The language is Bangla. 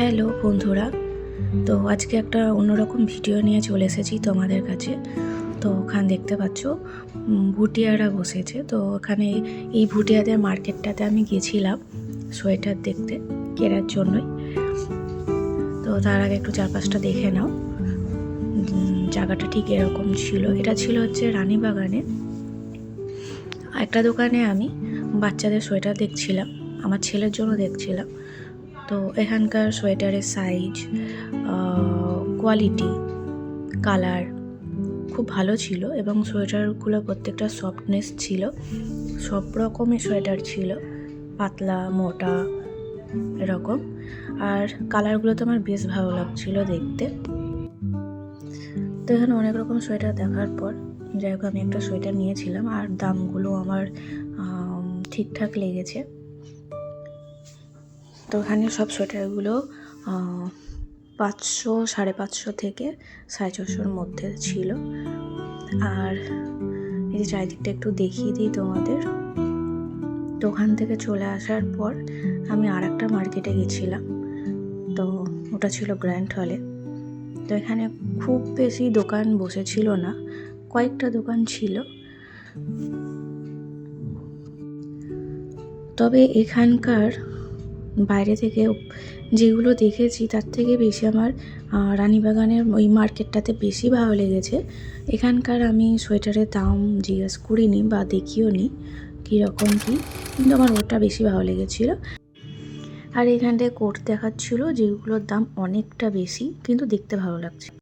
হ্যালো বন্ধুরা, তো আজকে একটা অন্যরকম ভিডিও নিয়ে চলে এসেছি তোমাদের কাছে। তো ওখানে দেখতে পাচ্ছ ভুটিয়ারা বসেছে। তো ওখানে এই ভুটিয়াদের মার্কেটটাতে আমি গেছিলাম সোয়েটার দেখতে, কেনার জন্যই। তো তার আগে একটু চারপাশটা দেখে নাও। জায়গাটা ঠিক এরকম ছিল। এটা ছিল হচ্ছে রানীবাগানে। একটা দোকানে আমি বাচ্চাদের সোয়েটার দেখছিলাম, আমার ছেলের জন্য দেখছিলাম। তো এখানকার সোয়েটারের সাইজ কোয়ালিটি কালার খুব ভালো ছিল এবং সোয়েটারগুলো প্রত্যেকটা সফটনেস ছিল। সব রকমের সোয়েটার ছিল, পাতলা, মোটা, এরকম। আর কালারগুলো তো আমার বেশ ভালো লাগছিল দেখতে। তো এখানে অনেক রকম সোয়েটার দেখার পর, যাই হোক আমি একটা সোয়েটার নিয়েছিলাম আর দামগুলো আমার ঠিকঠাক লেগেছে। তো ওখানে সব সোয়েটারগুলো পাঁচশো, সাড়ে পাঁচশো থেকে সাড়ে ছশোর মধ্যে ছিল। আর এই যে চারিদিকটা একটু দেখিয়ে দিই তোমাদের। তো ওখান থেকে চলে আসার পর আমি আর একটা মার্কেটে গেছিলাম। তো ওটা ছিল গ্র্যান্ড হলে। তো এখানে খুব বেশি দোকান বসেছিল না, কয়েকটা দোকান ছিল। তবে এখানকার বাইরে থেকে যেগুলো দেখেছি, তার থেকে বেশি আমার রানীবাগানের ওই মার্কেটটাতে বেশি ভালো লেগেছে। এখানকার আমি সোয়েটারের দাম জিজ্ঞেস করিনি বা দেখিও নি কীরকম কী, কিন্তু আমার ওটা বেশি ভালো লেগেছিলো। আর এখানটায় কোট দেখাচ্ছিলো যেগুলোর দাম অনেকটা বেশি, কিন্তু দেখতে ভালো লাগছে।